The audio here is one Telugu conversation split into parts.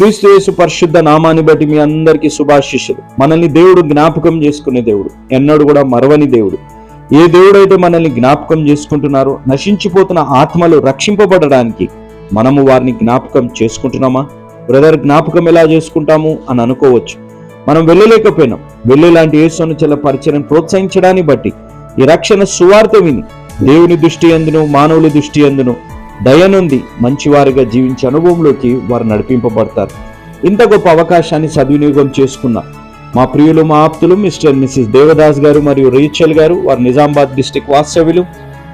క్రీస్తు యేసు పరిశుద్ధ నామాన్ని బట్టి మీ అందరికీ శుభాశిష్యులు మనల్ని దేవుడు జ్ఞాపకం చేసుకునే దేవుడు. ఎన్నడూ కూడా మరవని దేవుడు. ఏ దేవుడైతే మనల్ని జ్ఞాపకం చేసుకుంటున్నారో నశించిపోతున్న ఆత్మలు రక్షింపబడడానికి మనము వారిని జ్ఞాపకం చేసుకుంటున్నామా? బ్రదర్ జ్ఞాపకం ఎలా చేసుకుంటాము అని అనుకోవచ్చు. మనం వెళ్ళలేకపోయినాం. వెళ్ళేలాంటి యేసును చెల పరిచయం ప్రోత్సహించడాన్ని బట్టి ఈ రక్షణ సువార్త విని దేవుని దృష్టి ఎందును మానవుల దృష్టి ఎందును దయనుంది మంచివారిగా జీవించే అనుభవంలోకి వారు నడిపింపబడతారు. ఇంత గొప్ప అవకాశాన్ని సద్వినియోగం చేసుకున్న మా ప్రియులు మా ఆప్తులు మిస్టర్ మిస్సిస్ దేవదాస్ గారు మరియు రీచల్ గారు వారు నిజామాబాద్ డిస్టిక్ వాస్తవ్యులు.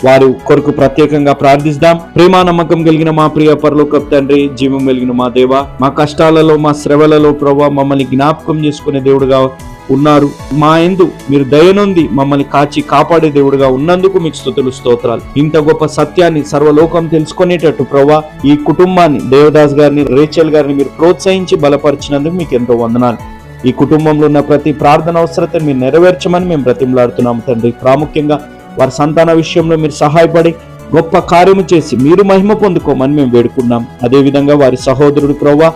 వారు కొరకు ప్రత్యేకంగా ప్రార్థిస్తాం. ప్రేమ నమ్మకం కలిగిన మా ప్రియ పరలోక తండ్రి జీవం కలిగిన మా దేవ మా కష్టాలలో మా శ్రవలలో ప్రభావ మమ్మల్ని జ్ఞాపకం చేసుకునే దేవుడుగా ఉన్నారు. మా ఎందు మీరు దయనుంది మమ్మల్ని కాచి కాపాడే దేవుడుగా ఉన్నందుకు మీకు స్థుతులు స్తోత్రాలు. ఇంత గొప్ప సత్యాన్ని సర్వలోకం తెలుసుకునేటట్టు ప్రవ్వా ఈ కుటుంబాన్ని దేవదాస్ గారిని రేచల్ గారిని మీరు ప్రోత్సహించి బలపరిచినందుకు మీకు ఎంతో వందనాలు. ఈ కుటుంబంలో ఉన్న ప్రతి ప్రార్థన అవసరతను మీరు నెరవేర్చమని మేము బ్రతిమలాడుతున్నాము తండ్రి. ప్రాముఖ్యంగా వారి సంతాన విషయంలో మీరు సహాయపడి గొప్ప కార్యము చేసి మీరు మహిమ పొందుకోమని మేము వేడుకున్నాం. అదేవిధంగా వారి సహోదరుడు ప్రవ్వా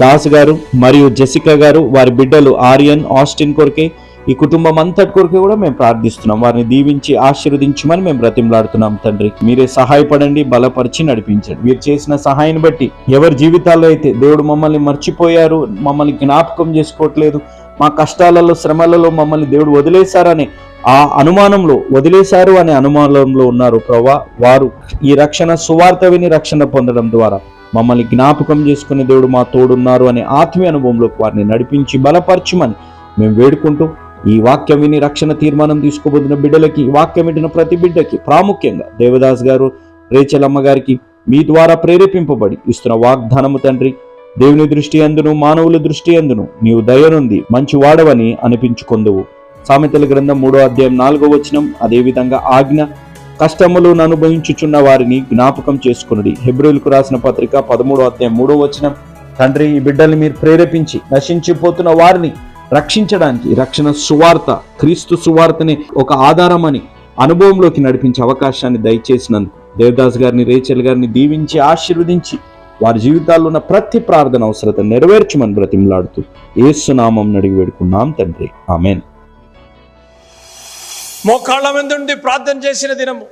దాస్ గారు మరియు జెసికా గారు వారి బిడ్డలు ఆర్యన్ ఆస్టిన్ కొరకే ఈ కుటుంబం అంతటి కొరకే కూడా మేము ప్రార్థిస్తున్నాం. వారిని దీవించి ఆశీర్వదించమని మేము బ్రతిమలాడుతున్నాం తండ్రి. మీరే సహాయపడండి బలపరిచి నడిపించండి. మీరు చేసిన సహాయాన్ని బట్టి ఎవరి జీవితాల్లో అయితే దేవుడు మమ్మల్ని మర్చిపోయారు మమ్మల్ని జ్ఞాపకం చేసుకోవట్లేదు మా కష్టాలలో శ్రమలలో మమ్మల్ని దేవుడు వదిలేశారని ఆ అనుమానంలో వదిలేశారు అనే అనుమానంలో ఉన్నారు. ప్రభా వారు ఈ రక్షణ సువార్త విని రక్షణ పొందడం ద్వారా. మమ్మల్ని జ్ఞాపకం చేసుకునే దేవుడు మా తోడున్నారు అనే ఆత్మీయ అనుభవంలోకి వారిని నడిపించి బలపరచమని మేము వేడుకుంటూ ఈ వాక్యం విని రక్షణ తీర్మానం తీసుకోబోతున్న బిడ్డలకి ఈ వాక్యం వింటున్న ప్రతి బిడ్డకి ప్రాముఖ్యంగా దేవదాస్ గారు రేచలమ్మ గారికి మీ ద్వారా ప్రేరేపింపబడి ఇస్తున్న వాగ్దానము తండ్రి దేవుని దృష్టి అందును మానవుల దృష్టి అందును నీవు దయనుంది మంచి వాడవని అనిపించుకొందువు. సామెతల గ్రంథం మూడో అధ్యాయం నాలుగో వచనం అదేవిధంగా ఆజ్ఞ కష్టములను అనుభవించుచున్న వారిని జ్ఞాపకం చేసుకునుడి. హెబ్రిల్కు రాసిన పత్రిక పదమూడో అధ్యాయం మూడో వచనం. తండ్రి ఈ బిడ్డల్ని మీరు ప్రేరేపించి నశించిపోతున్న వారిని రక్షించడానికి రక్షణ సువార్త క్రీస్తు సువార్తని ఒక ఆధారమని అనుభవంలోకి నడిపించే అవకాశాన్ని దయచేసినందుకు దేవదాస్ గారిని రేచల్ గారిని దీవించి ఆశీర్వదించి వారి జీవితాల్లో ఉన్న ప్రతి ప్రార్థన అవసరత నెరవేర్చమని బ్రతిమలాడుతూ ఏసునామం నడిగి వేడుకున్నాం తండ్రి. ఆమెన్. మోకాళ్ళ మీద ఉండి ప్రార్థన చేసిన దినము.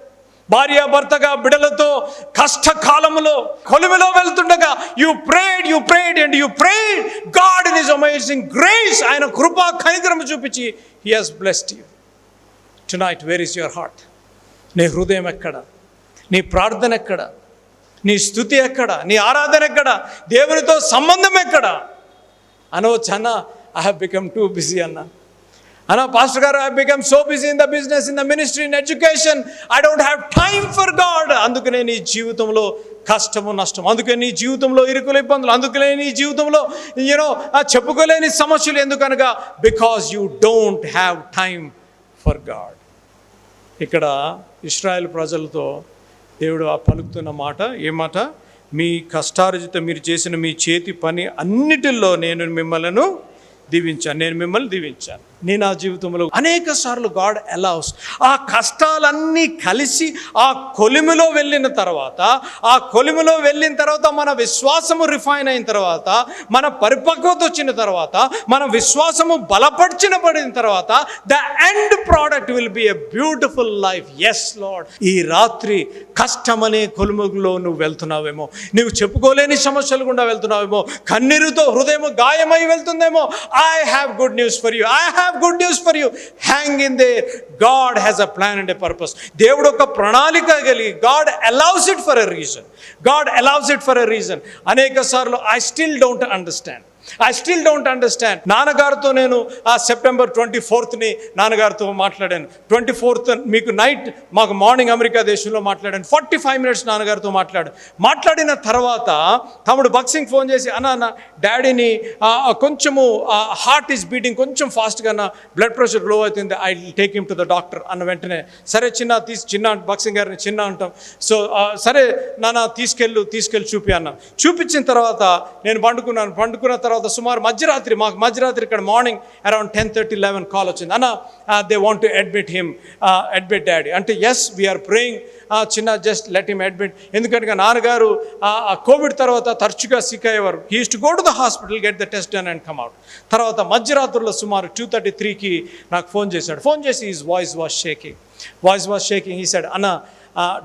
భార్య భర్తగా బిడలతో కష్టకాలములో కొలుమిలో వెళ్తుండగా you prayed you prayed and you prayed God in is amazing grace ఆయన కృపా కనికరము చూపించి he has blessed you tonight where is your heart నీ హృదయం ఎక్కడ? నీ ప్రార్థన ఎక్కడ? నీ స్థుతి ఎక్కడ? నీ ఆరాధన ఎక్కడ? దేవునితో సంబంధం ఎక్కడ? అనవచ్చు అన్న I have become too busy అన్నా. అన్న పాస్టర్ గారు I become so busy in the business in the ministry in education I don't have time for God అందుకనే నీ జీవితంలో కష్టము నష్టం అందుకే నీ జీవితంలో ఇరుకుల ఇబ్బందులు. అందుకనే నీ జీవితంలో యూనో చెప్పుకోలేని సమస్యలు ఎందుకనగా because you don't have time for God ఇక్కడ ఇస్రాయల్ ప్రజలతో దేవుడు ఆ పలుకుతున్న మాట ఏమాట మాట? మీ కష్టార్జిత మీరు చేసిన మీ చేతి పని అన్నిటిల్లో నేను మిమ్మల్ని దీవించాను. నేను మిమ్మల్ని దీవించాను. నేను నా జీవితంలో అనేక సార్లు గాడ్ అలౌస్. ఆ కష్టాలన్నీ కలిసి ఆ కొలిమిలో వెళ్ళిన తర్వాత ఆ కొలిమిలో వెళ్ళిన తర్వాత మన విశ్వాసము రిఫైన్ అయిన తర్వాత మన పరిపక్వత వచ్చిన తర్వాత మన విశ్వాసము బలపరిచిన పడిన తర్వాత the end product will be a beautiful life yes Lord ఈ రాత్రి కష్టమనే కొలుములో నువ్వు వెళ్తున్నావేమో నువ్వు చెప్పుకోలేని సమస్యలు గుండా వెళ్తున్నావేమో కన్నీరుతో హృదయం గాయమై వెళ్తుందేమో. I have good news for you I have good news for you hang in there God has a plan and a purpose దేవుడు ఒక ప్రణాళిక కలిగి God allows it for a reason God allows it for a reason అనేక సార్లు I still don't understand I still don't understand నాన్నగారితో నేను ఆ సెప్టెంబర్ ట్వంటీ ఫోర్త్ని నాన్నగారితో మాట్లాడాను. ట్వంటీ ఫోర్త్ మీకు నైట్ మాకు మార్నింగ్ అమెరికా దేశంలో మాట్లాడాను. ఫార్టీ ఫైవ్ మినిట్స్ నాన్నగారితో మాట్లాడు. మాట్లాడిన తర్వాత తమ్ముడు బక్సింగ్ ఫోన్ చేసి అన్న డాడీని కొంచెము హార్ట్ ఈస్ బీటింగ్ కొంచెం ఫాస్ట్గా నా బ్లడ్ ప్రెషర్లో అవుతుంది I take him to the doctor అన్న వెంటనే సరే చిన్న తీసి చిన్న బక్సింగ్ గారిని చిన్న అంటాం. సో సరే నాన్న తీసుకెళ్ళు తీసుకెళ్ళి చూపి అన్న. చూపించిన తర్వాత నేను పండుకున్నాను. పండుకున్న తర్వాత సుమారు మధ్యరాత్రి మాకు మధ్యరాత్రి ఇక్కడ morning around ten thirty eleven call వచ్చింది. అన్న they want to admit him admit daddy అంటే ఎస్ వీఆర్ ప్రేయింగ్ చిన్న జస్ట్ లెట్ హిమ్ అడ్మిట్ ఎందుకంటే నాన్నగారు ఆ కోవిడ్ తర్వాత తరచుగా సిక్ అయ్యేవారు. He's to go to the hospital get the test done and come out తర్వాత మధ్యరాత్రుల్లో సుమారు టూ థర్టీ త్రీకి నాకు ఫోన్ చేశాడు. ఫోన్ చేసి his voice was shaking voice was shaking ఈ సైడ్ అన్న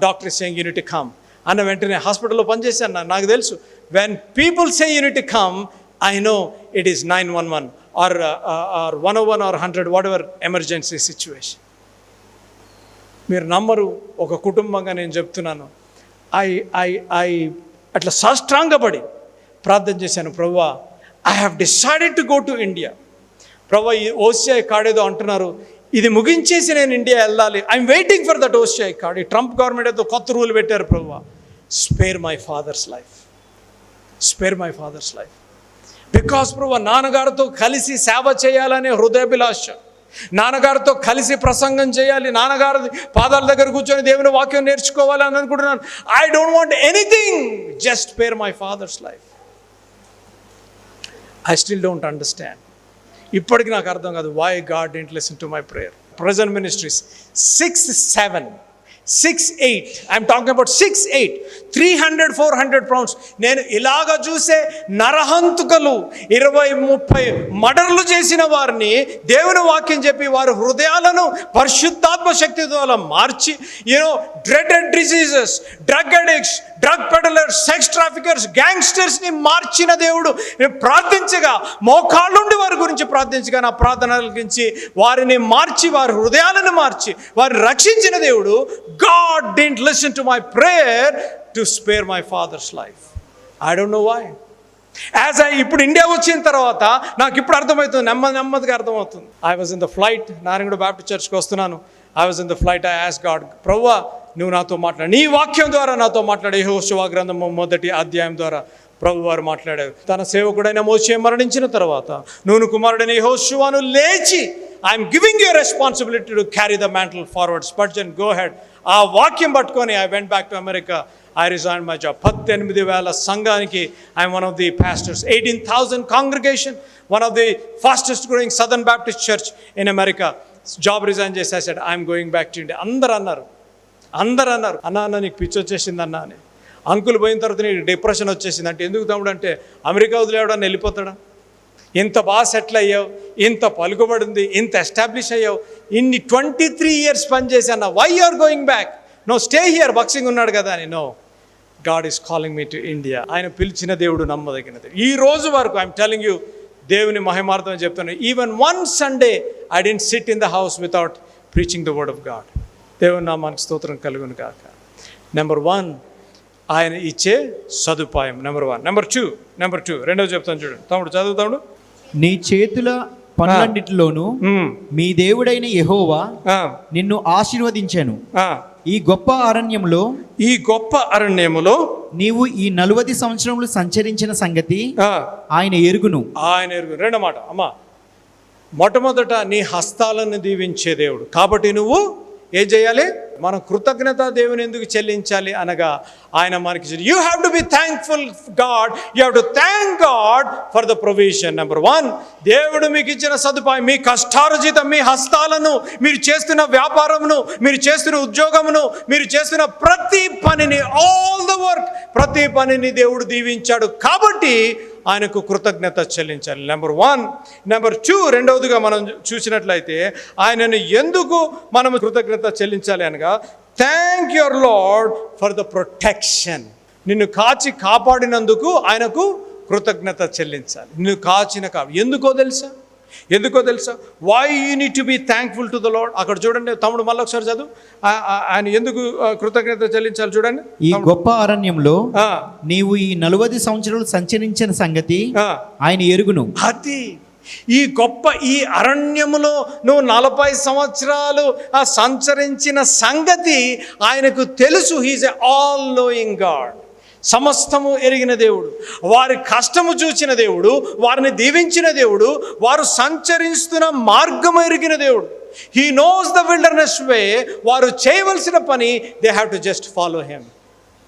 డాక్టర్ సేయింగ్ యూనిట్ కమ్ అన్న వెంటనే హాస్పిటల్లో పనిచేశాను. అన్న నాకు తెలుసు when people say unit come I know it is nine one one or or one one or hundred whatever emergency situation మీరు నమ్మరు ఒక కుటుంబంగా నేను చెప్తున్నాను. ఐ ఐ ఐ అట్లా సాష్టాంగపడి ప్రార్థన చేశాను ప్రవ్వా I have decided to go to India ప్రవ్వా ఈ ఓసిఐ కార్డ్ ఏదో అంటున్నారు. ఇది ముగించేసి నేను ఇండియా వెళ్ళాలి. I'm waiting for that OCI card. ఈ ట్రంప్ గవర్నమెంట్ ఏదో కొత్త రూల్ పెట్టారు ప్రవ్వా spare my father's life spare my father's life because ప్రభు నాన్నగారితో కలిసి సేవ చేయాలనే హృదయభిలాష. నాన్నగారితో కలిసి ప్రసంగం చేయాలి నాన్నగారి పాదాల దగ్గర కూర్చొని దేవుని వాక్యం నేర్చుకోవాలి అని అనుకుంటున్నాను. I don't want anything just spare my father's life I still don't understand ఇప్పటికి నాకు అర్థం కాదు why God didn't listen to my prayer present ministries six seven six eight I'm talking about six eight three hundred four hundred pounds నేను ఇలాగ చూసే నరహంతుకలు ఇరవై ముప్పై మడర్లు చేసిన వారిని దేవుని వాక్యం చెప్పి వారి హృదయాలను పరిశుద్ధాత్మ శక్తి ద్వారా మార్చి you know dreaded diseases drug addicts drug peddlers sex traffickers గ్యాంగ్స్టర్స్ని మార్చిన దేవుడు. నేను ప్రార్థించగా మోకాళ్ళుండి వారి గురించి ప్రార్థించగా నా ప్రార్థన గురించి వారిని మార్చి వారి హృదయాలను మార్చి వారిని రక్షించిన దేవుడు God didn't listen to my prayer to spare my father's life I don't know why as I ఇప్పుడు ఇండియా వచ్చిన తర్వాత నాకు ఇప్పుడు అర్థమవుతుంది నెమ్మది నెమ్మదిగా అర్థమవుతుంది. I was in the flight Narayanguda Baptist చర్చ్కి వస్తున్నాను. I was in the flight I as God ప్రవ్వా నువ్వు నాతో మాట్లాడు నీ వాక్యం ద్వారా నాతో మాట్లాడే యెహోషువ గ్రంథం మొదటి అధ్యాయం ద్వారా. ప్రభు వారు మాట్లాడారు తన సేవకుడైన మోసే మరణించిన తర్వాత నూను కుమారుడైన యెహోషువను లేచి I'm giving you responsibility to carry the mantle forward Spurgeon go ahead ఆ వాక్యం పట్టుకొని I went back to America I resign my job పద్దెనిమిది వేల సంఘానికి I'm one of the pastors eighteen thousand congregation one of the fastest growing Southern Baptist church in America job resign చేసేసాడు I'm going back to India అందరు అన్నారు. అందరు అన్నారు. అన్నా అన్న నీకు పిచ్చి వచ్చేసింది అన్న అని. అంకుల్ పోయిన తర్వాత నీకు డిప్రెషన్ వచ్చేసింది. అంటే ఎందుకు తమ్ముడు అంటే అమెరికా వదిలేవడాన్ని వెళ్ళిపోతాడా? ఇంత బాగా సెటిల్ అయ్యావు ఇంత పలుకుబడింది ఇంత ఎస్టాబ్లిష్ అయ్యావు ఇన్ని ట్వంటీ త్రీ ఇయర్స్ పనిచేసి why are going back no stay here బక్సింగ్ ఉన్నాడు కదా అని. No God is calling me to India ఆయన పిలిచిన దేవుడు నమ్మదగినది. ఈ రోజు వరకు ఐఎమ్ టెలింగ్ యూ దేవుని మహిమార్థం చెప్తున్నాను even one Sunday I didn't sit in the house without preaching the word of God దేవుని నామానికి స్తోత్రం కలుగును కాక నెంబర్ వన్ ఆయన ఇచ్చే సదుపాయం number one number two number two రెండవ చెప్తాను చూడండి తమ్ముడు చదువుతాడు నీ చేతుల పనులన్నిటిలోనూ. మీ. దేవుడైన యెహోవా నిన్ను ఆశీర్వదించాను. ఈ గొప్ప అరణ్యంలో ఈ గొప్ప అరణ్యములో నీవు ఈ నలువది సంవత్సరములు సంచరించిన సంగతి ఆయన ఎరుగును. ఆయన ఎరుగు రెండో మాట అమ్మా మొట్టమొదట నీ హస్తాలను దీవించే దేవుడు. కాబట్టి నువ్వు ఏం చేయాలి? మనం కృతజ్ఞత దేవుని ఎందుకు చెల్లించాలి అనగా ఆయన మనకి you have to be thankful God you have to thank God for the provision number one దేవుడు మీకు ఇచ్చిన సదుపాయం మీ కష్టార్జితం మీ హస్తాలను మీరు చేస్తున్న వ్యాపారమును మీరు చేస్తున్న ఉద్యోగమును మీరు చేస్తున్న ప్రతి పనిని ఆల్ ద వర్క్ ప్రతి పనిని దేవుడు దీవించాడు. కాబట్టి ఆయనకు కృతజ్ఞత చెల్లించాలి. నెంబర్ వన్ నెంబర్ టూ రెండవదిగా మనం చూసినట్లయితే ఆయనను ఎందుకు మనం కృతజ్ఞత చెల్లించాలి అనగా thank your Lord for the protection నిన్ను కాచి కాపాడినందుకు ఆయనకు కృతజ్ఞత చెల్లించాలి. నిన్ను కాచిన కా ఎందుకో తెలుసా? ఎందుకో తెలుసా? Why you need to be thankful to the Lord అక్కడ చూడండి తమ్ముడు మళ్ళీ ఒకసారి చదువు. ఆయన ఎందుకు కృతజ్ఞత చెల్లించాలి చూడండి. ఈ గొప్ప అరణ్యంలో నీవు ఈ నలువది సంవత్సరాలు సంచరించిన సంగతి. ఆయన ఎరుగును. అది ఈ గొప్ప ఈ అరణ్యములో నువ్వు నలభై సంవత్సరాలు సంచరించిన సంగతి ఆయనకు తెలుసు. He's a all knowing God సమస్తము ఎరిగిన దేవుడు. వారి కష్టము చూచిన దేవుడు వారిని దీవించిన దేవుడు వారు సంచరిస్తున్న మార్గము ఎరిగిన దేవుడు. He knows the wilderness way వారు చేయవలసిన పని they have to just follow him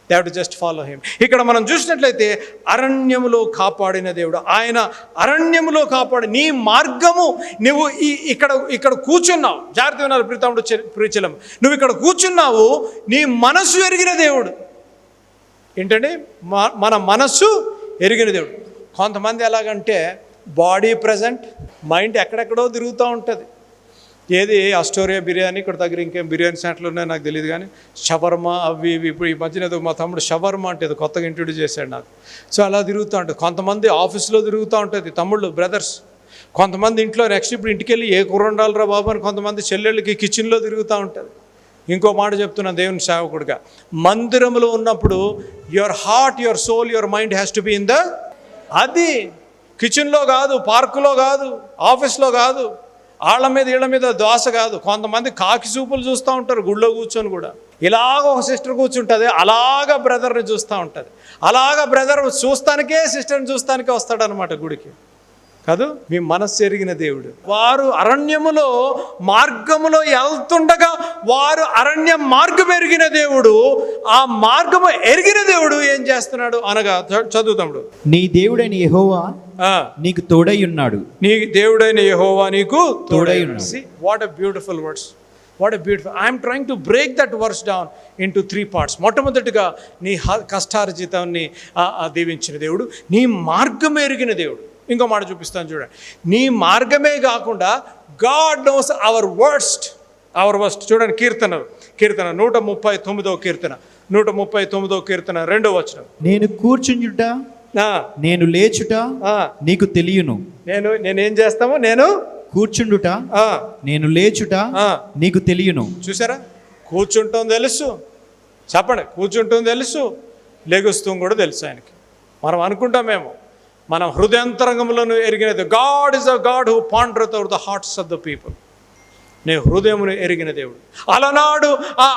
they have to just follow him ఇక్కడ మనం చూసినట్లయితే అరణ్యములో కాపాడిన దేవుడు. ఆయన అరణ్యములో కాపాడి నీ మార్గము నువ్వు ఈ ఇక్కడ ఇక్కడ కూర్చున్నావు. జాగ్రత్త వినాలి ప్రీతముడు ప్రీచలం నువ్వు ఇక్కడ కూర్చున్నావు నీ మనసు ఎరిగిన దేవుడు. ఏంటంటే మన మనస్సు ఎరిగిన దేవుడు. కొంతమంది ఎలాగంటే బాడీ ప్రజెంట్ మైండ్ ఎక్కడెక్కడో తిరుగుతూ ఉంటుంది. ఏది అస్టోరియా బిర్యానీ ఇక్కడ దగ్గర ఇంకేం బిర్యానీ సెంటర్లు ఉన్నాయో నాకు తెలియదు కానీ షవర్మ అవి ఇవి ఇప్పుడు ఈ మధ్యన ఏదో మా తమ్ముడు షవర్మ అంటే ఏదో కొత్తగా ఇంట్రొడ్యూస్ చేశాడు నాకు. సో అలా తిరుగుతూ ఉంటుంది. కొంతమంది ఆఫీస్లో తిరుగుతూ ఉంటుంది తమ్ముళ్ళు బ్రదర్స్. కొంతమంది ఇంట్లో నెక్స్ట్ ఇప్పుడు ఇంటికి వెళ్ళి ఏ కూర ఉండాలిరా బాబు అని కొంతమంది చెల్లెళ్ళకి కిచెన్లో తిరుగుతూ ఉంటుంది. ఇంకో మాట చెప్తున్నా దేవుని సేవకుడిగా. మందిరంలో ఉన్నప్పుడు your heart your soul your mind has to be in the అది. కిచెన్లో కాదు పార్కులో కాదు ఆఫీస్లో కాదు ఆళ్ళ మీద వీళ్ళ మీద దోశ కాదు. కొంతమంది కాకి చూపులు చూస్తూ ఉంటారు గుళ్ళో కూర్చొని కూడా. ఇలాగ ఒక సిస్టర్ కూర్చుంటుంది అలాగ బ్రదర్ని చూస్తూ ఉంటుంది. అలాగ బ్రదర్ చూస్తానికే సిస్టర్ని చూస్తానికే వస్తాడనమాట గుడికి. కాదు? మీ మనస్సు ఎరిగిన దేవుడు. వారు అరణ్యములో మార్గములో వెళ్తుండగా వారు అరణ్య మార్గం ఎరిగిన దేవుడు ఆ మార్గము ఎరిగిన దేవుడు ఏం చేస్తున్నాడు? అనగా చ- చదువుతాడు నీ దేవుడైన యెహోవా ఆ, నీకు తోడై ఉన్నాడు. నీ దేవుడైన యెహోవా నీకు తోడై ఉన్నాడు. What a beautiful words what a beautiful I'm trying to break that words down into three parts మొట్టమొదటిగా నీ హ- కష్టార్జితాన్ని ఆ, ఆ దీవించిన దేవుడు నీ మార్గం ఎరిగిన దేవుడు. ఇంకో మాట చూపిస్తాను చూడండి. నీ మార్గమే కాకుండా God knows our worst our worst చూడండి కీర్తన కీర్తన నూట ముప్పై తొమ్మిదో కీర్తన నూట ముప్పై తొమ్మిదో కీర్తన రెండో వచనం. నేను కూర్చుంచుట నేను లేచుట నీకు తెలియను. నేను నేనేం చేస్తామో? నేను కూర్చుండుట నేను లేచుట. నీకు తెలియను. చూసారా? కూర్చుంటాం తెలుసు. చెప్పండి కూర్చుంటాం తెలుసు. లెగుస్తాం కూడా తెలుసు ఆయనకి. మనం అనుకుంటామేమో మన హృదయంతరంగములను ఎరిగినది. God is a God who ponder our the hearts of the people నే హృదయమును ఎరిగిన దేవుడు. అలనాడు ఆ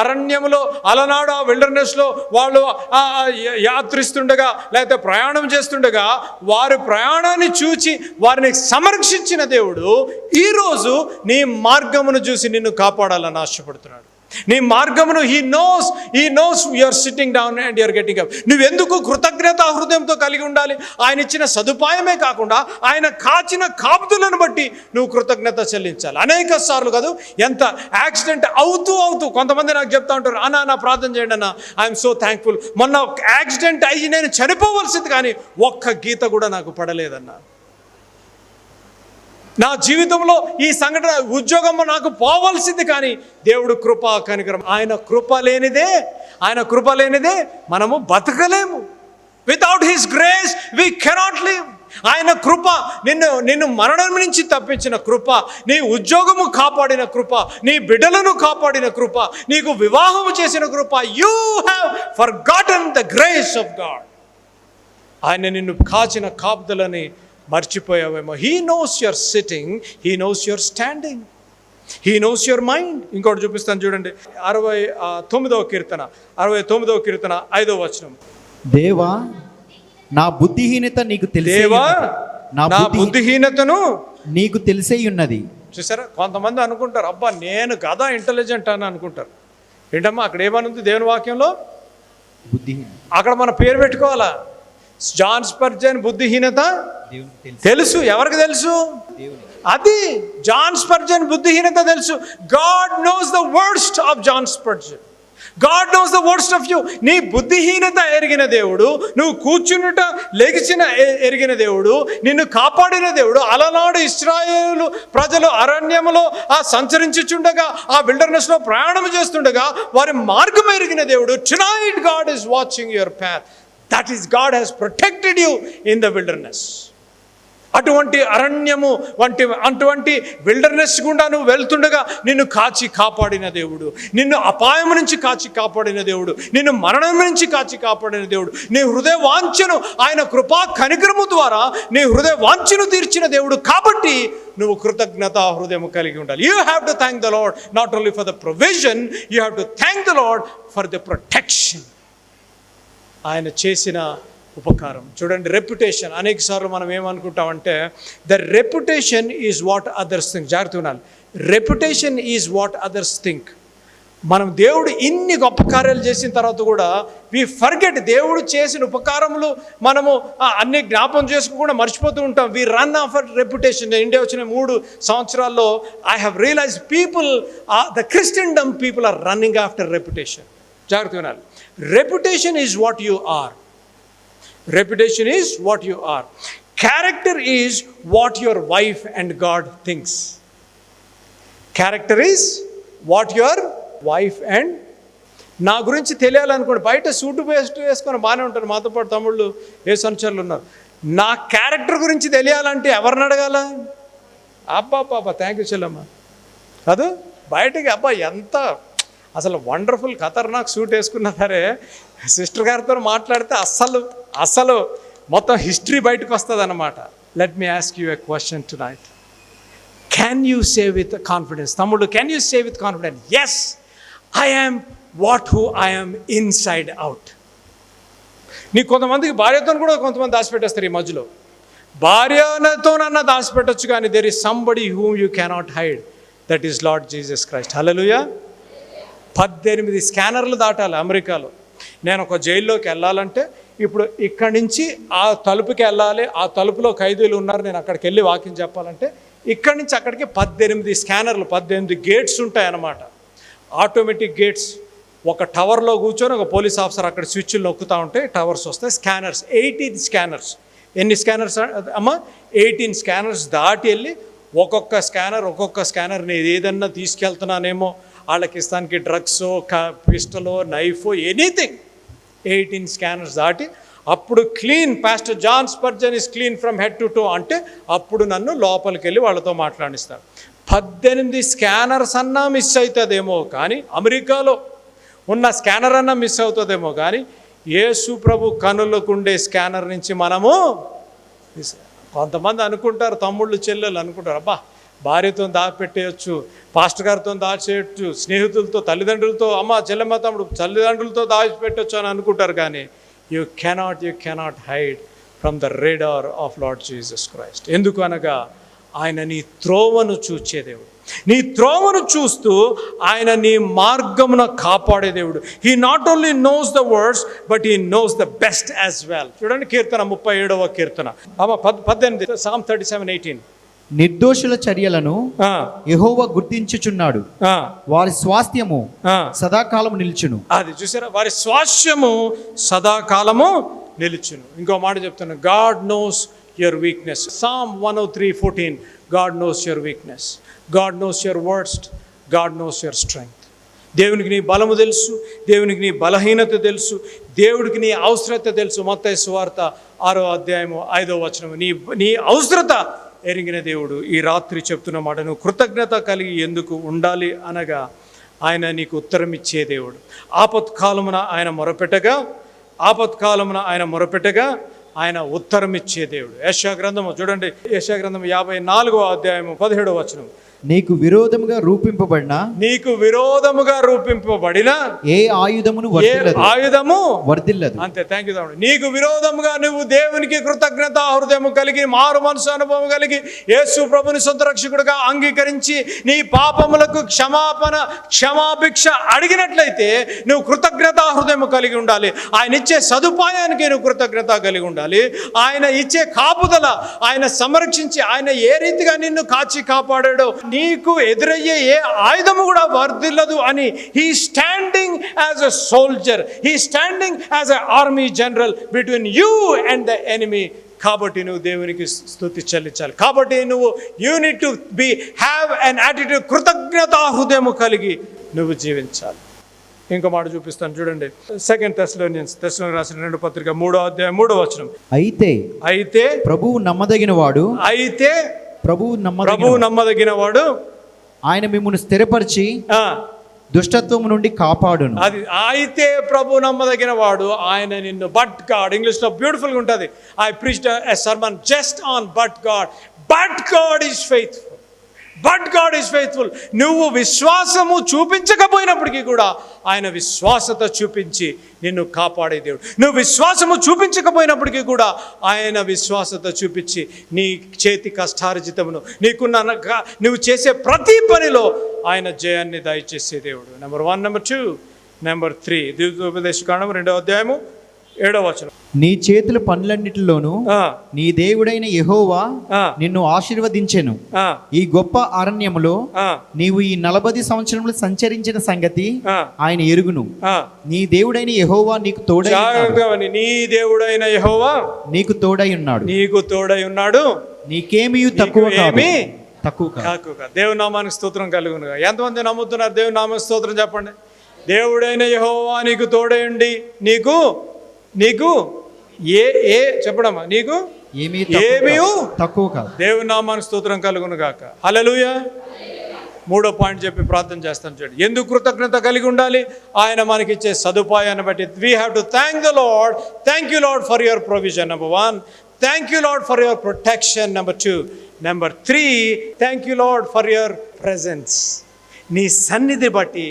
అరణ్యములో అలనాడు ఆ విల్డర్నెస్లో వాళ్ళు యాత్రిస్తుండగా లేకపోతే ప్రయాణం చేస్తుండగా వారి ప్రయాణాన్ని చూచి వారిని సంరక్షించిన దేవుడు ఈరోజు నీ మార్గమును చూసి నిన్ను కాపాడాలని ఆశపడుతున్నాడు. నీ మార్గమును he knows he knows you're sitting down and you're getting up నువ్వెందుకు కృతజ్ఞత హృదయంతో కలిగి ఉండాలి? ఆయన ఇచ్చిన సదుపాయమే కాకుండా ఆయన కాచిన కాపుతులను బట్టి నువ్వు కృతజ్ఞత చెల్లించాలి. అనేక సార్లు కాదు ఎంత యాక్సిడెంట్ అవుతూ అవుతూ కొంతమంది నాకు చెప్తా ఉంటారు అన్న నా ప్రార్థన చేయండి అన్న ఐఎమ్ సో థ్యాంక్ఫుల్ మొన్న ఒక యాక్సిడెంట్ అయ్యి నేను చనిపోవలసింది కానీ ఒక్క గీత కూడా నాకు పడలేదన్నా. నా జీవితంలో ఈ సంఘటన ఉద్యోగం నాకు పోవలసింది కానీ దేవుడు కృప కనికరం. ఆయన కృప లేనిదే ఆయన కృప లేనిదే మనము బతకలేము. Without his grace we cannot live ఆయన కృప నిన్ను నిన్ను మరణం నుంచి తప్పించిన కృప నీ ఉద్యోగము కాపాడిన కృప నీ బిడ్డలను కాపాడిన కృప నీకు వివాహము చేసిన కృప. You have forgotten the grace of God ఆయన నిన్ను కాచిన కాపుదలని మర్చిపోయావేమో. He knows your sitting he knows your standing he knows your mind ఇంకోటి చూపిస్తాను చూడండి. అరవై తొమ్మిదవ కీర్తన. అరవై తొమ్మిదవ కీర్తన ఐదవ వచనం. దేవా నా బుద్ధిహీనత నీకు ఉన్నది. నా నా బుద్ధి బుద్ధిహీనతను నీకు తెలిసే ఉన్నది. చూసారా? కొంతమంది అనుకుంటారు అబ్బా నేను గదా ఇంటెలిజెంట్ అని అనుకుంటారు. ఏంటమ్మా అక్కడ ఏమనుంది దేవుని వాక్యంలో? బుద్ధిహీన అక్కడ మన పేరు పెట్టుకోవాలా? జాన్ స్పర్జన్ బుద్ధిహీనత? తెలుసు. ఎవరికి తెలుసు? అది జాన్ స్పర్జన్ బుద్ధిహీనత తెలుసు. God knows the worst of John Spurgeon. God knows the worst of you. నీ బుద్ధిహీనత ఎరిగిన దేవుడు నువ్వు కూర్చున్నట లెగిచిన ఎరిగిన దేవుడు నిన్ను కాపాడిన దేవుడు అలనాడు ఇస్రాయేలు ప్రజలు అరణ్యములో ఆ సంచరించుచుండగా ఆ విల్డర్నెస్లో ప్రయాణం చేస్తుండగా వారి మార్గం ఎరిగిన దేవుడు. Tonight God is watching your path that is God has protected you in the wilderness అటువంటి అరణ్యము వంటి అటువంటి విల్డర్నెస్ గుండా నువ్వు వెళ్తుండగా నిన్ను కాచి కాపాడిన దేవుడు. నిన్ను అపాయం నుంచి కాచి కాపాడిన దేవుడు. నిన్ను మరణం నుంచి కాచి కాపాడిన దేవుడు. నీ హృదయ వాంఛను ఆయన కృపా కనిక్రము ద్వారా నీ హృదయ వాంఛను తీర్చిన దేవుడు కాబట్టి నువ్వు కృతజ్ఞత హృదయం కలిగి ఉండాలి. You have to thank the Lord not only for the provision you have to thank the Lord for the protection ఆయన చేసిన ఉపకారం. చూడండి రెప్యుటేషన్ అనేక సార్లు మనం ఏమనుకుంటామంటే the reputation is what others think జాగ్రత్త ఉండాలి. Reputation is what others think మనం దేవుడు ఇన్ని గొప్ప కార్యాలు చేసిన తర్వాత కూడా వి ఫర్గెట్ దేవుడు చేసిన ఉపకారములు మనము ఆ, అన్ని జ్ఞాపం చేసుకోకుండా మర్చిపోతూ ఉంటాం. We run of reputation India వచ్చిన మూడు సంవత్సరాల్లో I have realise people the Christendom people are running after reputation జాగ్రత్త వినాలి reputation is what you are reputation is what you are character is what your wife and God thinks character is what your wife and నా గురించి తెలియాలనుకోండి బయట సూటు వేస్ట్ వేసుకొని బాగానే ఉంటారు. మాతో పాటు తమ్ముళ్ళు ఏ సంచరులు ఉన్నారు. నా క్యారెక్టర్ గురించి తెలియాలంటే ఎవరిని అడగాల? అబ్బా పాప థ్యాంక్ యూ చెల్లమ్మ. కాదు బయటకి అబ్బా ఎంత అసలు వండర్ఫుల్ ఖతర్నాక్ సూట్ వేసుకున్నా సరే సిస్టర్ గారితో మాట్లాడితే అస్సలు అస్సలు మొత్తం హిస్టరీ బయటకు వస్తుంది అనమాట let me ask you a question tonight can you say with confidence తమ్ముడు can you say with confidence yes I what who I inside out నీ కొంతమందికి భార్యతో కూడా కొంతమంది దాచిపెట్టేస్తారు ఈ మధ్యలో. భార్యతోనన్నా దాచిపెట్టచ్చు కానీ there is somebody whom you cannot hide that is Lord Jesus Christ hello పద్దెనిమిది స్కానర్లు దాటాలి అమెరికాలో. నేను ఒక జైల్లోకి వెళ్ళాలంటే ఇప్పుడు ఇక్కడి నుంచి ఆ తలుపుకి వెళ్ళాలి ఆ తలుపులో ఖైదీలు ఉన్నారు నేను అక్కడికి వెళ్ళి వాకింగ్ చెప్పాలంటే ఇక్కడి నుంచి అక్కడికి పద్దెనిమిది స్కానర్లు పద్దెనిమిది గేట్స్ ఉంటాయన్నమాట. Automatic gates. ఒక టవర్లో కూర్చొని ఒక పోలీస్ ఆఫీసర్ అక్కడ స్విచ్లు నొక్కుతూ ఉంటే టవర్స్ వస్తాయి స్కానర్స్. Eighteen scanners. ఎన్ని స్కానర్స్? అమ్మా ఎయిటీన్ స్కానర్స్ దాటి వెళ్ళి ఒక్కొక్క స్కానర్ ఒక్కొక్క స్కానర్ నేను ఏదన్నా తీసుకెళ్తున్నానేమో వాళ్ళకి ఇస్తానికి డ్రగ్స్ పిస్టలో నైఫ్ ఎనీథింగ్ ఎయిటీన్ స్కానర్స్ దాటి అప్పుడు clean pastor John Spurgeon is clean from head to toe అంటే అప్పుడు నన్ను లోపలికి వెళ్ళి వాళ్ళతో మాట్లాడిస్తారు. పద్దెనిమిది స్కానర్స్ అన్నా మిస్ అవుతుందేమో కానీ అమెరికాలో ఉన్న స్కానర్ అన్నా మిస్ అవుతుందేమో కానీ యేసు ప్రభు కనులకుండే స్కానర్ నుంచి మనము కొంతమంది అనుకుంటారు తమ్ముళ్ళు చెల్లెలు అనుకుంటారు అబ్బా భార్యతో దాచిపెట్టేయచ్చు పాస్టర్ గారితో దాచేయచ్చు స్నేహితులతో తల్లిదండ్రులతో అమ్మ చెల్లెమ్మ తమ్ముడు తల్లిదండ్రులతో దాచిపెట్టచ్చు అని అనుకుంటారు కానీ you cannot you cannot hide from the radar of Lord Jesus Christ ఎందుకు అనగా ఆయన నీ త్రోవను చూచే దేవుడు. నీ త్రోవను చూస్తూ ఆయన నీ మార్గమున కాపాడే దేవుడు. He not only knows the words but he knows the best as well చూడండి కీర్తన ముప్పై ఏడవ కీర్తన. అమ్మ పద్ పద్దెనిమిది సామ్ థర్టీ సెవెన్ ఎయిటీన్ నిర్దోషుల చర్యలను యెహోవా గుర్తించుచున్నాడు. వారి స్వాస్థ్యము సదాకాలం నిల్చును. అది చూసారా? వారి స్వాస్యము సదాకాలము నిలుచును. ఇంకో మాట చెప్తాను God knows your weakness Psalm one o three fourteen God knows your weakness God knows your worst God knows your strength దేవునికి నీ బలము తెలుసు. దేవునికి నీ బలహీనత తెలుసు. దేవుడికి నీ అవసరత తెలుసు. మొత్త సువార్త ఆరో అధ్యాయము ఐదో వచనము. నీ నీ అవసరత ఎరిగిన దేవుడు ఈ రాత్రి చెప్తున్న మాటను కృతజ్ఞత కలిగి ఎందుకు ఉండాలి అనగా ఆయన నీకు ఉత్తరం ఇచ్చే దేవుడు. ఆపత్కాలమున ఆయన మొరపెట్టగా ఆపత్కాలమున ఆయన మొరపెట్టగా ఆయన ఉత్తరం ఇచ్చే దేవుడు. యశా గ్రంథము చూడండి యశా గ్రంథం యాభై నాలుగో అధ్యాయము పదిహేడో వచనం. నీకు విరోధముగా రూపింపబడిన? నీకు విరోధముగా రూపింపబడిన? ఏ ఆయుధమును ఆయుధము? వర్ధిల్లదు. అంతే థ్యాంక్ యూ నీకు విరోధముగా నువ్వు దేవునికి కృతజ్ఞత హృదయం కలిగి మారు మనసు అనుభవం కలిగి యేసు ప్రభుని సొంత రక్షకుడుగా అంగీకరించి నీ పాపములకు క్షమాపణ క్షమాభిక్ష అడిగినట్లయితే నువ్వు కృతజ్ఞత హృదయం కలిగి ఉండాలి. ఆయన ఇచ్చే సదుపాయానికి నువ్వు కృతజ్ఞత కలిగి ఉండాలి. ఆయన ఇచ్చే కాపుదల ఆయన సంరక్షించి ఆయన ఏ రీతిగా నిన్ను కాచి కాపాడాడో నీకు ఎదురయ్యే ఏ ఆయుధము కూడా వర్ధిల్లదు అని he standing as a soldier he standing as a army general between you and the enemy కాబట్టి నువ్వు దేవునికి స్థుతి చెల్లించాలి. కాబట్టి నువ్వు you need to be have an attitude కృతజ్ఞత హృదయము కలిగి నువ్వు జీవించాలి. ఇంకో మాట చూపిస్తాను చూడండి. సెకండ్ తెస్లోనియన్స్ తెస్లో రాసిన రెండు పత్రిక మూడో అధ్యాయం మూడో వచనం. అయితే అయితే ప్రభువు నమ్మదగిన వాడు అయితే ప్రభువు నమ్మదగిన ప్రభువు నమ్మదగిన వాడు ఆయన మిమ్మల్ని స్థిరపరిచి ఆ, దుష్టత్వము నుండి కాపాడును. అది అయితే ప్రభు నమ్మదగిన వాడు ఆయన నిన్ను బట్ గాడ్. ఇంగ్లీష్లో బ్యూటిఫుల్గా ఉంటుంది. I preach a sermon just on but God but God is faithful but God is faithful నువ్వు విశ్వాసము చూపించకపోయినప్పటికీ కూడా ఆయన విశ్వాసత చూపించి నిన్ను కాపాడే దేవుడు. నువ్వు విశ్వాసము చూపించకపోయినప్పటికీ కూడా ఆయన విశ్వాసత చూపించి నీ చేతి కష్టార్జితమును నీకున్న నువ్వు చేసే ప్రతి పనిలో ఆయన జయాన్ని దయచేసే దేవుడు. Number one number two number three ద్వితోపదేశ కాండం రెండవ అధ్యాయము. ఏడవ వచనం. నీ చేతుల పనులన్నిటిలోనూ ఆ, నీ దేవుడైన యెహోవా. నిన్ను ఆశీర్వదించెను. ఆ, ఈ గొప్ప అరణ్యములో ఆ, నీవు ఈ నలభై సంవత్సరములు సంచరించిన సంగతి ఆయన ఎరుగును. ఆ. నీ దేవుడైన యెహోవా నీకు తోడై. నీ దేవుడైన యెహోవా నీకు తోడై ఉన్నాడు. నీకు తోడై ఉన్నాడు. నీకేమీ తక్కువ ఏమీ తక్కువ కాదు. కాకుగా దేవుని నామానికి స్తోత్రం కలుగునుగా. ఎంతమంది నమ్ముతున్నారు దేవుని స్తోత్రం చెప్పండి? దేవుడైన యెహోవా నీకు తోడేయండి నీకు నీకు ఏ ఏ చెప్పడమ్మా నీకు ఏమీ ఏమీ తక్కువ కాదు. దేవుని నామానికి స్తోత్రం కలుగును గాక. హల్లెలూయ. మూడో పాయింట్ చెప్పి ప్రార్థన చేస్తాను చూడండి ఎందుకు కృతజ్ఞత కలిగి ఉండాలి? ఆయన మనకిచ్చే సదుపాయాన్ని బట్టి. We have to thank the Lord thank you Lord for your provision number one thank you Lord for your protection number two number three thank you Lord for your presence నీ సన్నిధి బట్టి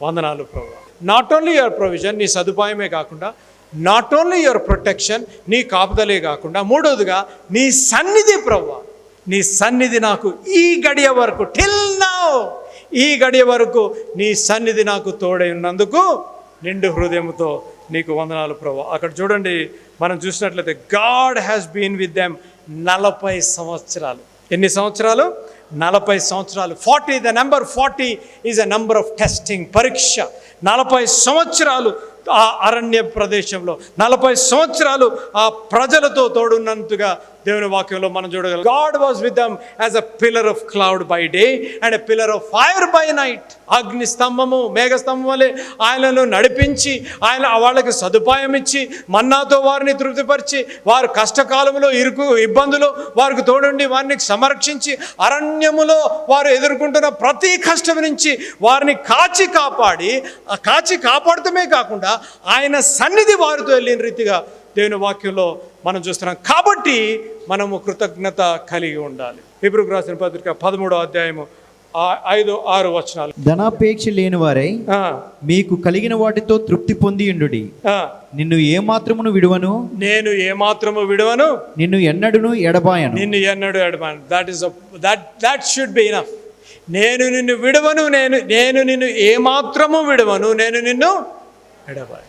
వందనాలు ప్రభు. నాట్ ఓన్లీ యువర్ ప్రొవిజన్ నీ సదుపాయమే కాకుండా నాట్ ఓన్లీ యువర్ ప్రొటెక్షన్ నీ కాపుదలే కాకుండా మూడవదిగా నీ సన్నిధి ప్రవ్వ. నీ సన్నిధి నాకు ఈ గడియ వరకు టిల్ నౌ ఈ గడియ వరకు నీ సన్నిధి నాకు తోడై ఉన్నందుకు నిండు హృదయంతో నీకు వందనాలు ప్రభు అక్కడ చూడండి మనం చూసినట్లయితే God has been with them నలభై సంవత్సరాలు. ఎన్ని సంవత్సరాలు? నలభై సంవత్సరాలు. Forty the number forty is a number of testing పరీక్ష. నలభై సంవత్సరాలు ఆ అరణ్య ప్రదేశంలో నలభై సంవత్సరాలు ఆ ప్రజలతో తోడున్నంతగా దేవుని వాక్యంలో మనం చూడగలం. God was with them as a pillar of cloud by day and a pillar of fire by night అగ్ని స్తంభము మేఘ స్తంభం వలె ఆయనను నడిపించి ఆయన వాళ్ళకి సదుపాయం ఇచ్చి మన్నాతో వారిని తృప్తిపరిచి వారు కష్టకాలంలో ఇరుకు ఇబ్బందులు వారికి తోడుండి వారిని సంరక్షించి అరణ్యములో వారు ఎదుర్కొంటున్న ప్రతి కష్టం నుంచి వారిని కాచి కాపాడి కాచి కాపాడటమే కాకుండా ఆయన సన్నిధి వారితో వెళ్ళిన రీతిగా దేవుని వాక్యంలో మనం చూస్తున్నాం. కాబట్టి మనము కృతజ్ఞత కలిగి ఉండాలి. ఫిబ్రవరి రాసిన పత్రిక పదమూడో అధ్యాయము ఐదు ఆరు వచనాలు. ధనాపేక్ష లేని వారై మీకు కలిగిన వాటితో తృప్తి పొంది ఉండుడి. ఆ, నిన్ను ఏమాత్రమును విడువను? నేను ఏమాత్రము విడవను? నిన్ను ఎన్నడును ఎడబాయను. నిన్ను ఎన్నడు ఎడబాను that is that that should be enough నేను నిన్ను విడవను నేను నేను నిన్ను ఏమాత్రము విడవను? నేను నిన్ను ఎడబాను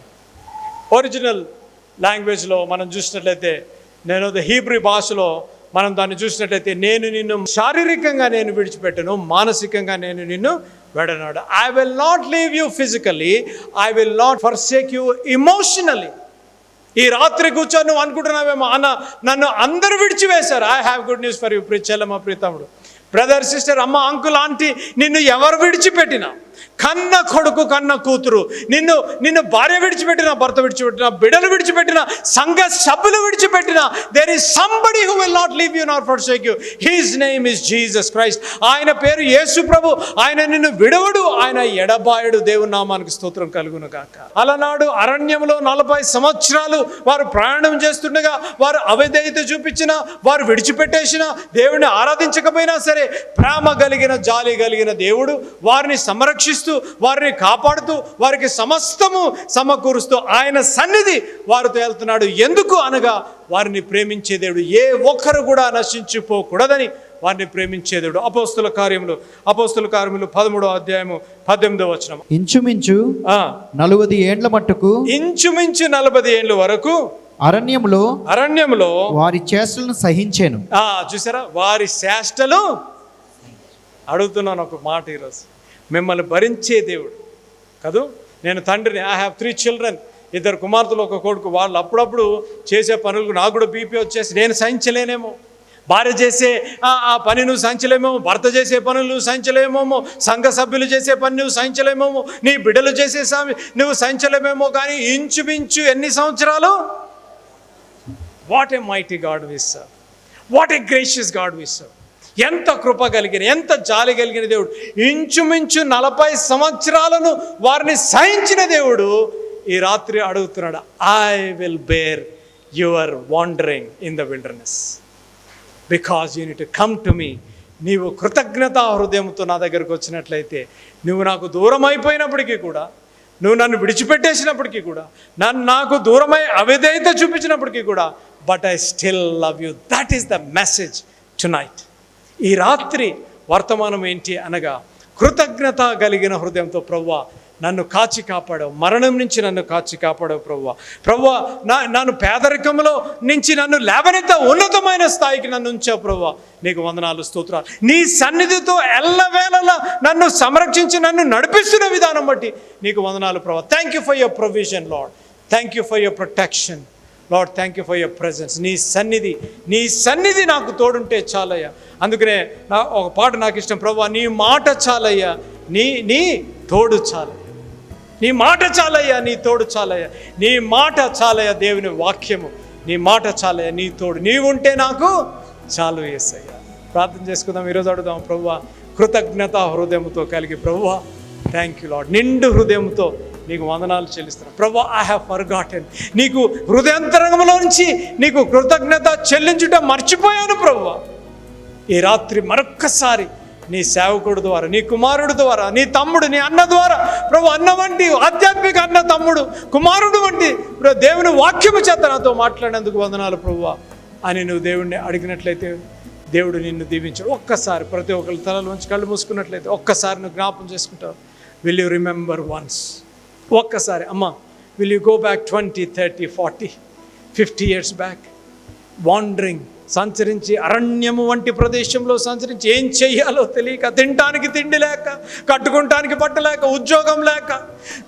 ఒరిజినల్ లాంగ్వేజ్లో మనం చూసినట్లయితే నేను హీబ్రీ భాషలో మనం దాన్ని చూసినట్లయితే నేను నిన్ను శారీరకంగా నేను విడిచిపెట్టను మానసికంగా నేను నిన్ను వెడనాడు. I will not leave you physically I will not forsake you emotionally ఈ రాత్రి కూర్చొని నువ్వు అనుకుంటున్నావేమో అన్న నన్ను అందరూ విడిచివేశారు. I have good news for you pre చెల్లమ్మ ప్రీతముడు బ్రదర్ సిస్టర్ అమ్మ అంకుల్ ఆంటీ నిన్ను ఎవరు విడిచిపెట్టినా? కన్న కొడుకు కన్న కూతురు. నిన్ను నిన్ను భార్య విడిచిపెట్టిన భర్త విడిచిపెట్టిన బిడ్డలు విడిచిపెట్టిన సంఘ సభ్యులు విడిచిపెట్టిన there is somebody who will not leave you not forsake you his name is Jesus Christ ఆయన పేరు యేసు ప్రభు. ఆయన నిన్ను విడవడు ఆయన ఎడబాయుడు. దేవుని నామానికి స్తోత్రం కలుగును కాక అలనాడు అరణ్యంలో నలభై సంవత్సరాలు వారు ప్రయాణం చేస్తుండగా వారు అవిధేయత చూపించిన వారు విడిచిపెట్టేసిన దేవుడిని ఆరాధించకపోయినా సరే ప్రేమ కలిగిన జాలి కలిగిన దేవుడు వారిని సంరక్షిస్తూ వారిని కాపాడుతూ వారికి సమస్తము సమకూరుస్తూ ఆయన సన్నిధి వారితో వెళ్తున్నాడు. ఎందుకు అనగా వారిని ప్రేమించే దేవుడు ఏ ఒక్కరు కూడా నశించిపోకూడదని వారిని ప్రేమించే దేవుడు. అపోస్తుల కార్యములు అపోస్తుల కార్యములు పదమూడో అధ్యాయము పద్దెనిమిదో వచనం ఇంచుమించు ఆ, నలువది ఏండ్ల మట్టుకు ఇంచుమించు నలభై ఏళ్ళ వరకు అరణ్యములో అరణ్యంలో వారి చేష్టలను సహించాను. ఆ, చూసారా? వారి శాస్టలు అడుగుతున్నాను ఒక మాట ఈరోజు. మిమ్మల్ని భరించే దేవుడు. కదూ? నేను తండ్రిని ఐ హ్యావ్ త్రీ చిల్డ్రన్ ఇద్దరు కుమార్తెలు ఒక కొడుకు. వాళ్ళు అప్పుడప్పుడు చేసే పనులకు నాకు కూడా బీపీ వచ్చేసి నేను సహించలేనేమో. భార్య చేసే ఆ పని నువ్వు సహించలేమేమో. భర్త చేసే పనులు నువ్వు సహించలేమేమో. సంఘ సభ్యులు చేసే పని నువ్వు సహించలేమేమో. నీ బిడ్డలు చేసే సామి నువ్వు సహించలేమేమో. కానీ ఇంచుమించు ఎన్ని సంవత్సరాలు? What a mighty God is what a gracious God is ఎంత కృప కలిగిన ఎంత జాలి కలిగిన దేవుడు. ఇంచుమించు నలభై సంవత్సరాలను వారిని సహించిన దేవుడు ఈ రాత్రి అడుగుతున్నాడు I will bear your wandering in the wilderness because you to come to me నీవు కృతజ్ఞతా హృదయంతో నా దగ్గరకు వచ్చినట్లయితే నువ్వు నాకు దూరం అయిపోయినప్పటికీ కూడా నువ్వు నన్ను విడిచిపెట్టేసినప్పటికీ కూడా నన్ను నాకు దూరమై అవిధేయత చూపించినప్పటికీ కూడా but I still love you that is the message tonight ఈ రాత్రి వర్తమానం ఏంటి అనగా కృతజ్ఞత కలిగిన హృదయంతో ప్రవ్వా నన్ను కాచి కాపాడావు మరణం నుంచి నన్ను కాచి కాపాడావు ప్రవ్వా. ప్రవ్వా నా నన్ను పేదరికంలో నుంచి నన్ను లేవనెత్త ఉన్నతమైన స్థాయికి నన్ను ఉంచావు ప్రవ్వా. నీకు వందనాలు స్తోత్రాలు. నీ సన్నిధితో ఎల్లవేళలా నన్ను సంరక్షించి నన్ను నడిపిస్తున్న విధానం బట్టి నీకు వందనాలు ప్రభా thank you for your provision Lord thank you for your protection Lord thank you for your presence నీ సన్నిధి నీ సన్నిధి నాకు తోడుంటే చాలయ్యా. అందుకనే నా ఒక పాట నాకు ఇష్టం. ప్రభు నీ మాట చాలయ్యా. నీ నీ తోడు చాలయ్యా. నీ మాట చాలయ్యా నీ తోడు చాలయ్యా. నీ మాట చాలయ్యా దేవుని వాక్యము. నీ మాట చాలయ్యా నీ తోడు. నీవుంటే నాకు చాలు ఏసయ్యా ప్రార్థన చేసుకుందాం ఈరోజు అడుగుదాం ప్రభువ కృతజ్ఞత హృదయంతో కలిగి ప్రభువ థ్యాంక్ యూ లాడ్ నిండు హృదయంతో నీకు వందనాలు చెల్లిస్తున్నాను ప్రభా ఐ హ్యావ్ ఫర్గాటెన్ నీకు హృదయంతరంగంలో నుంచి నీకు కృతజ్ఞత చెల్లించుట మర్చిపోయాను ప్రభా. ఈ రాత్రి మరొక్కసారి నీ సేవకుడు ద్వారా నీ కుమారుడు ద్వారా నీ తమ్ముడు నీ అన్న ద్వారా ప్రభు అన్న వంటి ఆధ్యాత్మిక అన్న తమ్ముడు కుమారుడు వంటి దేవుని వాక్యము చేత నాతో మాట్లాడేందుకు వందనాలు ప్రభువా అని నువ్వు దేవుణ్ణి అడిగినట్లయితే దేవుడు నిన్ను దీవించాడు. ఒక్కసారి ప్రతి ఒక్కరి తలలు ఉంచి కళ్ళు మూసుకున్నట్లయితే ఒక్కసారి నువ్వు జ్ఞాపం చేసుకుంటావు. విల్ యూ రిమెంబర్ వన్స్ ఒక్కసారి అమ్మా will you go back twenty thirty forty fifty years back wandering సంచరించి అరణ్యము వంటి ప్రదేశంలో సంచరించి ఏం చెయ్యాలో తెలియక తినటానికి తిండి లేక కట్టుకుంటానికి బట్ట లేక ఉద్యోగం లేక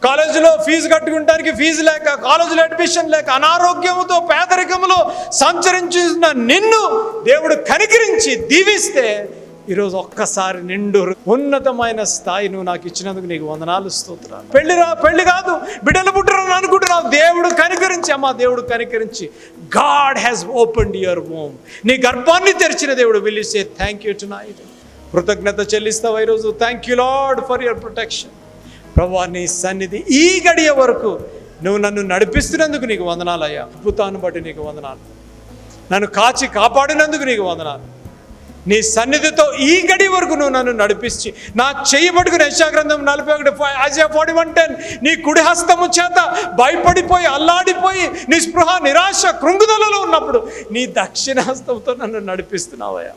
కాలేజీలో ఫీజు కట్టుకుంటానికి ఫీజు లేక కాలేజీలో అడ్మిషన్ లేక అనారోగ్యముతో పేదరికములో సంచరించిన నిన్ను దేవుడు కనికరించి దీవిస్తే ఈరోజు ఒక్కసారి నిండు ఉన్నతమైన స్థాయి నువ్వు నాకు ఇచ్చినందుకు నీకు వందనాలు స్తోత్రాలు. పెళ్ళిరా పెళ్ళి కాదు బిడ్డలు పుట్టరని అనుకుంటున్నావు. దేవుడు కనికరించి అమ్మా దేవుడు కనికరించి God has opened your womb నీ గర్భాన్ని తెరిచిన దేవుడు విలిసే థ్యాంక్ యూ టు నైట్ కృతజ్ఞత చెల్లిస్తావు ఈరోజు? Thank you Lord for your protection ప్రభా నీ సన్నిధి ఈ గడియ వరకు నువ్వు నన్ను నడిపిస్తున్నందుకు నీకు వందనాలయ్యా అద్భుతాన్ని బట్టి నీకు వందనాలు. నన్ను కాచి కాపాడినందుకు నీకు వందనాలు. నీ సన్నిధితో ఈ గడి వరకు నువ్వు నన్ను నడిపించి నా చెయ్యి యశాగ్రంథం నలభై ఒకటి అజయ ఫార్టీ వన్ టెన్ నీ కుడి హస్తము చేత భయపడిపోయి అల్లాడిపోయి నీ స్పృహ నిరాశ కృంగుదలలో ఉన్నప్పుడు నీ దక్షిణ హస్తంతో నన్ను నడిపిస్తున్నావయ్యా.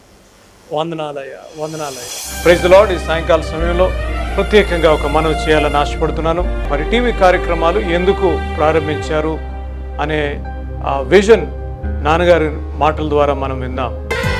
వందనాలయ్యా వందనాలయ్యా. ప్రైజ్ ఈ సాయంకాల సమయంలో ప్రత్యేకంగా ఒక మనవి చేయాలని ఆశపడుతున్నాను. మరి టీవీ కార్యక్రమాలు ఎందుకు ప్రారంభించారు అనే ఆ విజన్ నాన్నగారి మాటల ద్వారా మనం విందాం.